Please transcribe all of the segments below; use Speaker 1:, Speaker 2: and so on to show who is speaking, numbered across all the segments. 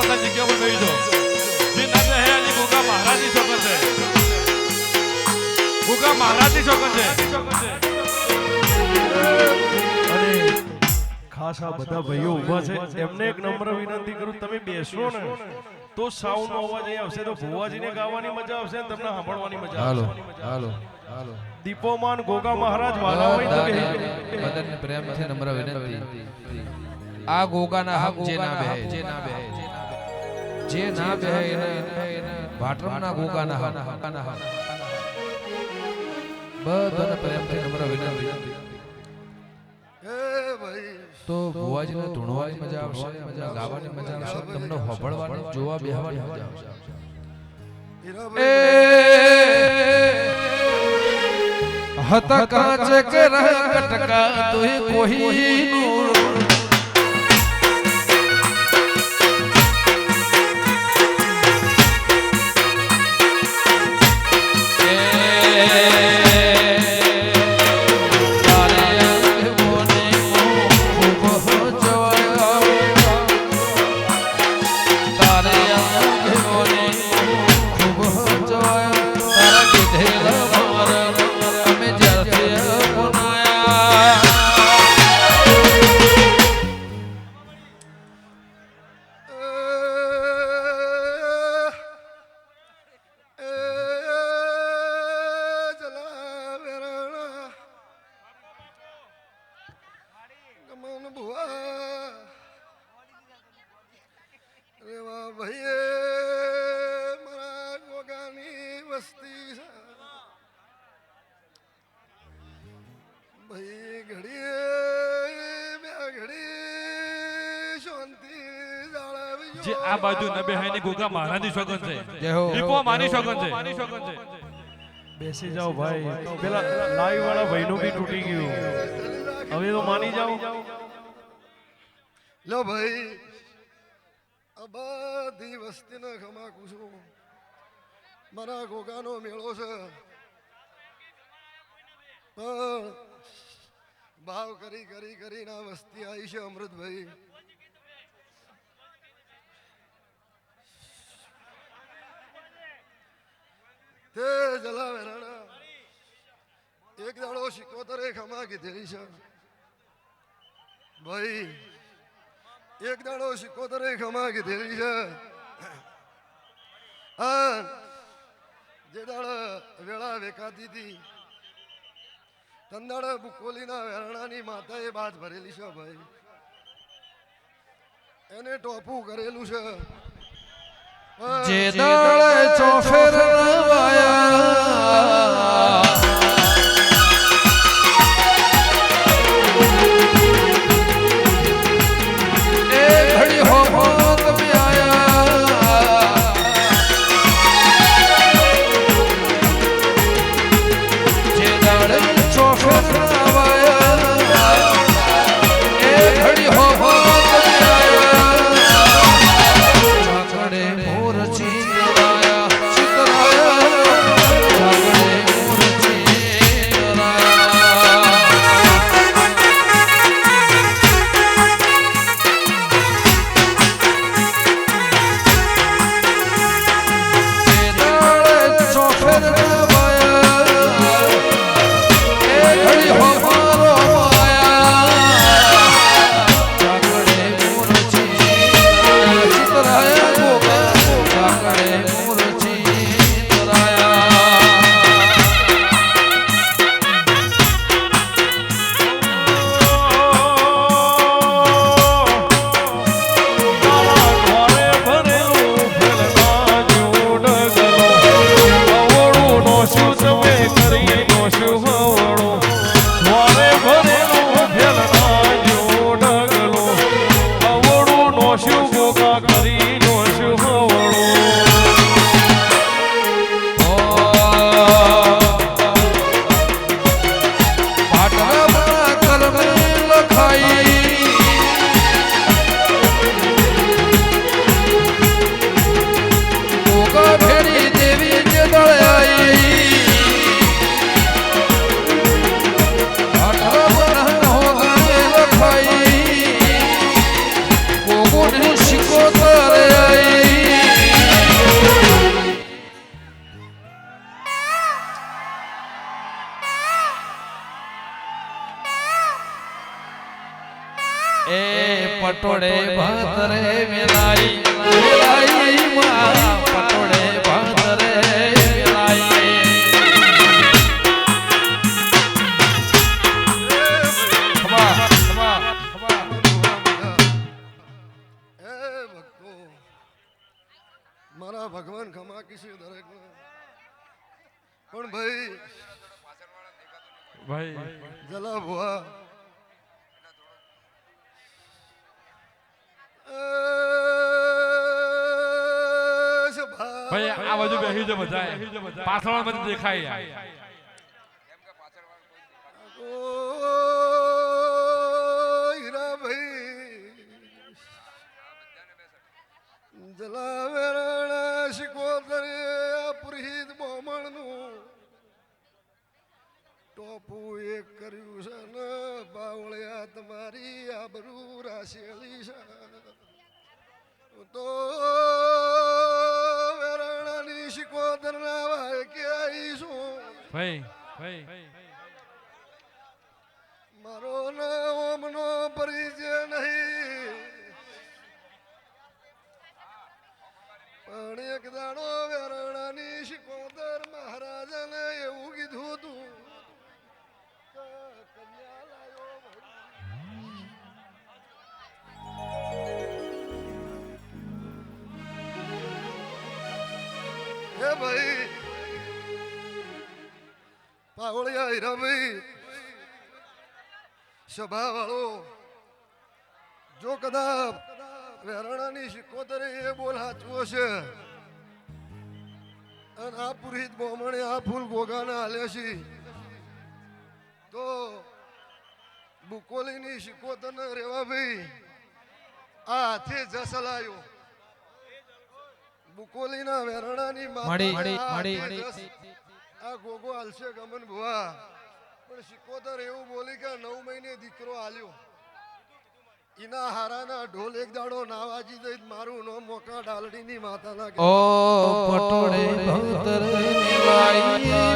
Speaker 1: બધા જગ્યા પર બેસી જાઓ. જે ના છે
Speaker 2: હે એની ભૂગા મહારાજની શોખન છે. ભૂગા મહારાજની શોખન છે. ખાસ બધા ભાઈઓ ઊભા છે એમને એક નમ્ર વિનંતી કરું તમે બેસો ને તો સાઉન્ડ અવાજ અહીં આવશે તો ભુવાજીને ગાવાની મજા આવશે તમને સાંભળવાની મજા આવશે.
Speaker 3: હાલો હાલો.
Speaker 2: દીપોમાન ગોગા મહારાજ વાલા હોય તો કે
Speaker 3: બધાને પ્રેમથી નમ્ર વિનંતી. આ ગોગાના હક જે ના બે જે ના બે જે ના બેહે એને ભાટરમના ગોગાના હક બધાને પ્રેમથી નમ્ર વિનંતી. તો ભુવાજીને ધૂણવાની મજા આવશે મજા ગાવાની મજા આવશે. તમને હોભળવાની જોવા બેહવાની મજા આવશે. હતા કાચ કે રહ કટકા તુહી કોહી નૂર
Speaker 4: ભાઈ ઘડીએ બે ઘડી શાંતિ
Speaker 1: જે આ બાજુ નબે બેહાય ને ગોગા મહારાજની શોકન છે.
Speaker 3: જય હો
Speaker 1: દીપો માની શોકન છે. માની શોકન છે.
Speaker 2: બેસી જાઓ ભાઈ. પેલા લાઈવ વાળા ભાઈનું બી તૂટી ગયું. હવે તો માની જાઓ.
Speaker 4: લો ભાઈ આ બધી વસ્તીને ખમાકું છું. મારા ગોગાનો મેળો છે. પણ ભાવ કરી કરી, કરીને આ વસ્તી આવી છે અમૃતભાઈ. તે જલાવે એક દાડો સિકોતરે ખમા કીધેલી છે. ભાઈ, એક દાડો સિકોતરે ખમા કીધેલી છે. હા જે દાડો વેળા વેકાતી હતી તંદાળ બુકોલીના વેરણાની માતાએ બાજ ભરેલી છે ભાઈ. એને ટોપું કરેલું છે.
Speaker 3: જે દાળ ચોફેર નવાયા પટોળે ભાત રે મેલાઈ
Speaker 4: ભાઈ. જલા ભુવા.
Speaker 1: ભાઈ આ બાજુ બેસી જો બધા પાછળ દેખાય
Speaker 4: તો વેરણાની શિકોતરના ભાઈ કે આવીશું.
Speaker 1: ભાઈ ભાઈ.
Speaker 4: મારો નામનો પરિચય નહીં. પણ એક દાડો વેરાણાની શિકોતર ભાઈ પાવળિયા હીરાભાઈ સભા વાળો જો કદાચ વેરણાની સિકોતરે એ બોલ સાચવો છે, અને આ પુરોહિત બ્રાહ્મણે આ ફૂલ ગોગાના હાલ્યા છે, તો બુકોલીની સિકોતરને રેવા ભાઈ આ હાથે જસલાયો. બુકોલીના વેરણાની
Speaker 3: માડી
Speaker 4: માડી
Speaker 3: માડી
Speaker 4: આ ગોગો હાલશે ગમન ભુવા. પણ સિકોતર એવું બોલી કે નવ મહિને દીકરો આલ્યો. ઇના હારાના ઢોલ એક દાડો ના વાજી દઈ મારું નો મોકા ડાલડીની માતાના
Speaker 3: ઓ પટોળે ભવતર મિલાઈ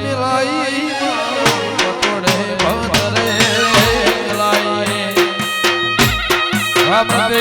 Speaker 3: મિલાઈ પટોળે ભાતરે મેલાઈ વાપરતે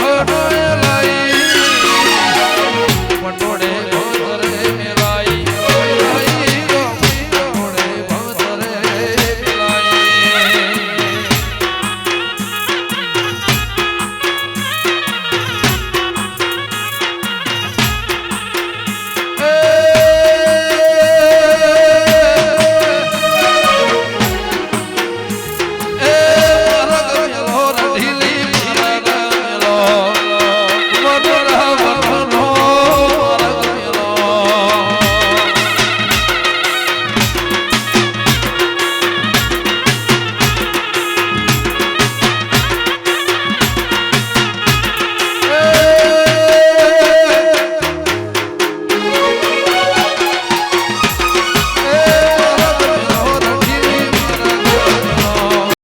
Speaker 3: ho, ho, ho.